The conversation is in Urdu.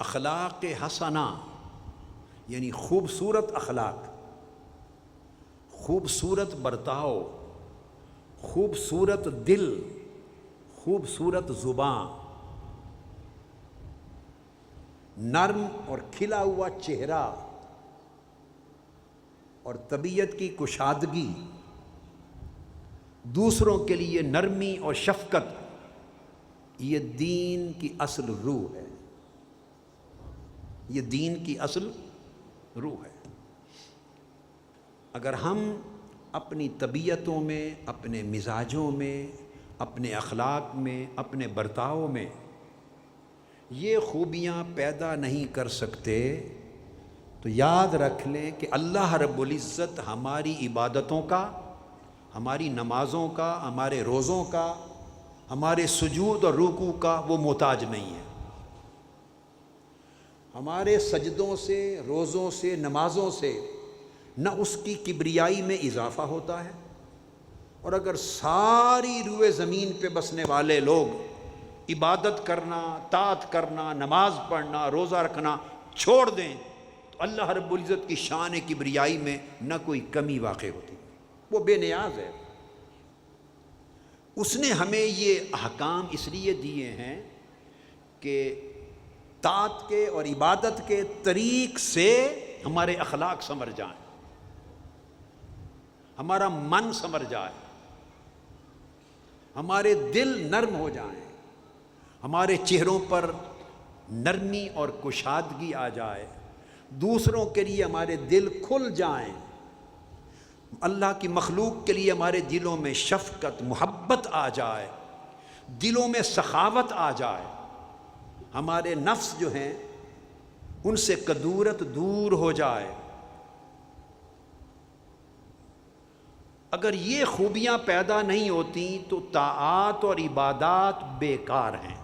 اخلاق حسنہ یعنی خوبصورت اخلاق۔ خوبصورت برتاؤ، خوبصورت دل، خوبصورت زباں نرم اور کھلا ہوا چہرہ اور طبیعت کی کشادگی۔ دوسروں کے لیے نرمی اور شفقت، یہ دین کی اصل روح ہے۔ یہ دین کی اصل روح ہے۔ اگر ہم اپنی طبیعتوں میں، اپنے مزاجوں میں، اپنے اخلاق میں، اپنے برتاؤ میں یہ خوبیاں پیدا نہیں کر سکتے، تو یاد رکھ لیں کہ اللہ رب العزت ہماری عبادتوں کا، ہماری نمازوں کا، ہمارے روزوں کا، ہمارے سجود اور روکو کا وہ محتاج نہیں ہے۔ ہمارے سجدوں سے، روزوں سے، نمازوں سے نہ اس کی کبریائی میں اضافہ ہوتا ہے۔ اور اگر ساری روئے زمین پہ بسنے والے لوگ عبادت کرنا طاعت کرنا، نماز پڑھنا، روزہ رکھنا چھوڑ دیں، تو اللہ رب العزت کی شان کبریائی میں نہ کوئی کمی واقع ہوتی۔ وہ بے نیاز ہے۔ اس نے ہمیں یہ احکام اس لیے دیے ہیں کہ طاعت کے اور عبادت کے طریق سے ہمارے اخلاق سمر جائیں۔ ہمارا من سمر جائے۔ ہمارے دل نرم ہو جائیں۔ ہمارے چہروں پر نرمی اور کشادگی آ جائے۔ دوسروں کے لیے ہمارے دل کھل جائیں۔ اللہ کی مخلوق کے لیے ہمارے دلوں میں شفقت، محبت آ جائے۔ دلوں میں سخاوت آ جائے۔ ہمارے نفس جو ہیں، ان سے کدورت دور ہو جائے۔ اگر یہ خوبیاں پیدا نہیں ہوتی تو طاعات اور عبادات بیکار ہیں۔